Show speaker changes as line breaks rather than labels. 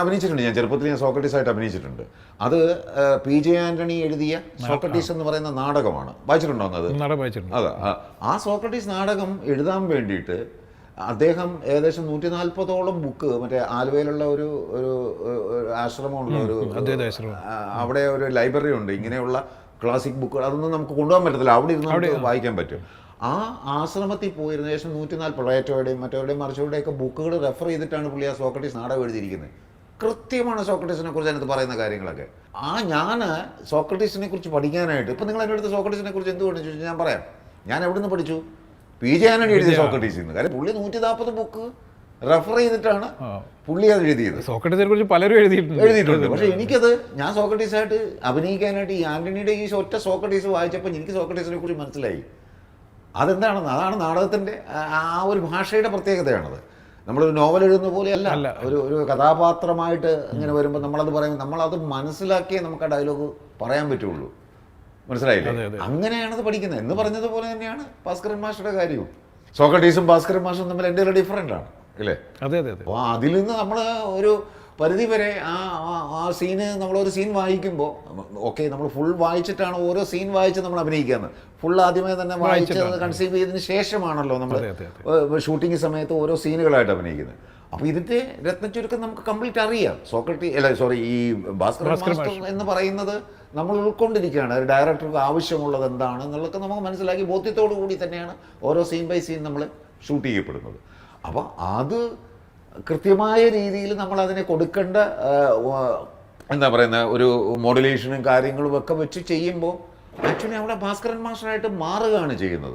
അഭിനയിച്ചിട്ടുണ്ട്. ഞാൻ ചെറുപ്പത്തിൽ ഞാൻ സോക്രട്ടീസ് ആയിട്ട് അഭിനയിച്ചിട്ടുണ്ട്. അത് പി ജെ ആന്റണി എഴുതിയ സോക്രട്ടീസ് എന്ന് പറയുന്ന നാടകമാണ്. വായിച്ചിട്ടുണ്ടോ അത്? അതെ ആ- സോക്രട്ടീസ് നാടകം എഴുതാൻ വേണ്ടിയിട്ട് അദ്ദേഹം ഏകദേശം നൂറ്റി നാൽപ്പതോളം ബുക്ക് മറ്റേ ആലുവയിലുള്ള ഒരു ഒരു ആശ്രമമുള്ള ഒരു. അവിടെ ഒരു ലൈബ്രറി ഉണ്ട്. ഇങ്ങനെയുള്ള ക്ലാസിക് ബുക്കുകൾ അതൊന്നും നമുക്ക് കൊണ്ടുപോകാൻ പറ്റത്തില്ല. അവിടെ ഇരുന്ന് വായിക്കാൻ പറ്റും. ആ ആശ്രമത്തിൽ പോയിരുന്ന ശേഷം നൂറ്റി നാൽപ്പത് പ്ലേറ്റോയുടെയും മറ്റവരുടെയും മറിച്ചവരുടെയൊക്കെ ബുക്കുകൾ റെഫർ ചെയ്തിട്ടാണ് പുള്ളി ആ സോക്രട്ടീസ് നാടകം എഴുതിയിരിക്കുന്നത്. കൃത്യമാണ് സോക്രട്ടീസിനെ കുറിച്ച് അതിനകത്ത് പറയുന്ന കാര്യങ്ങളൊക്കെ. ആ ഞാൻ സോക്രട്ടീസിനെ കുറിച്ച് പഠിക്കാനായിട്ട് ഇപ്പം നിങ്ങൾ എന്റെ അടുത്ത് സോക്രട്ടീസിനെ കുറിച്ച് എന്ത് പഠിച്ചു? ചോദിച്ചാൽ ഞാൻ പറയാം. ഞാൻ എവിടെ നിന്ന് പഠിച്ചു? പി ജെ ആനാണ് എഴുതിയ സോക്രട്ടീസിൽ നിന്ന് കാര്യം പുള്ളി നൂറ്റി നാൽപ്പത് ബുക്ക് റെഫർ ചെയ്തിട്ടാണ് പുള്ളി അത് എഴുതിയത്.
സോക്രട്ടീസിനെ കുറിച്ച് പലരും എഴുതിയിട്ടുണ്ട്.
എഴുതിയിട്ടുണ്ട്. പക്ഷേ എനിക്കത് ഞാൻ സോക്രട്ടീസായിട്ട് അഭിനയിക്കാനായിട്ട് ഈ ആന്റണിയുടെ ഈ ഒറ്റ സോക്രട്ടീസ് വായിച്ചപ്പോൾ എനിക്ക് സോക്രട്ടീസിനെ കുറിച്ച് മനസ്സിലായി. അതെന്താണെന്ന്? അതാണ് നാടകത്തിന്റെ ആ ഒരു ഭാഷയുടെ പ്രത്യേകതയാണത്. നമ്മളൊരു നോവൽ എഴുതുന്ന പോലെയല്ല.
അല്ല.
ഒരു ഒരു കഥാപാത്രമായിട്ട് ഇങ്ങനെ വരുമ്പോൾ നമ്മളത് പറയും നമ്മളത് മനസ്സിലാക്കിയേ നമുക്ക് ആ ഡയലോഗ് പറയാൻ പറ്റുള്ളൂ. മനസ്സിലായില്ലേ?
അങ്ങനെയാണ് അത്
പഠിക്കുന്നത്. എന്ന് പറഞ്ഞതുപോലെ തന്നെയാണ് ഭാസ്കരൻ മാസ്റ്ററുടെ കാര്യവും. സോക്രട്ടീസും ഭാസ്കരൻ മാസ്റ്ററും തമ്മിൽ എന്റെ ഡിഫറന്റ് ആണ്. അല്ലേ
അതെ അതെ
അപ്പോൾ അതിൽ നിന്ന് നമ്മൾ ഒരു പരിധി വരെ ആ ആ- സീന് നമ്മളൊരു സീൻ വായിക്കുമ്പോൾ ഓക്കെ നമ്മൾ ഫുൾ വായിച്ചിട്ടാണ് ഓരോ സീൻ വായിച്ച് നമ്മൾ അഭിനയിക്കുന്നത് ഫുൾ ആദ്യമേ തന്നെ വായിച്ചത് കൺസീവ് ചെയ്തതിന് ശേഷമാണല്ലോ നമ്മൾ ഷൂട്ടിംഗ് സമയത്ത് ഓരോ സീനുകളായിട്ട് അഭിനയിക്കുന്നത്. അപ്പോൾ ഇതിന്റെ രത്നച്ചുരുക്കം നമുക്ക് കംപ്ലീറ്റ് അറിയാം. സോക്രട്ടി അല്ല സോറി ഈ ഭാസ്കർ
ഭാസ്കർ
മാസ്റ്റർ എന്ന് പറയുന്നത് നമ്മൾ ഉൾക്കൊണ്ടിരിക്കുകയാണ്. ഒരു ഡയറക്ടർക്ക് ആവശ്യമുള്ളത് എന്താണ് എന്നുള്ളതൊക്കെ നമുക്ക് മനസ്സിലാക്കി ബോധ്യത്തോടു കൂടി തന്നെയാണ് ഓരോ സീൻ ബൈ സീൻ നമ്മൾ ഷൂട്ട് ചെയ്യപ്പെടുന്നത്. അപ്പോൾ അത് കൃത്യമായ രീതിയിൽ നമ്മൾ അതിനെ കൊടുക്കേണ്ട എന്താ പറയുന്ന ഒരു മോഡുലേഷനും കാര്യങ്ങളും ഒക്കെ വെച്ച് ചെയ്യുമ്പോൾ ആക്ച്വലി അവിടെ ഭാസ്കരൻ മാസ്റ്ററായിട്ട് മാറുകയാണ് ചെയ്യുന്നത്.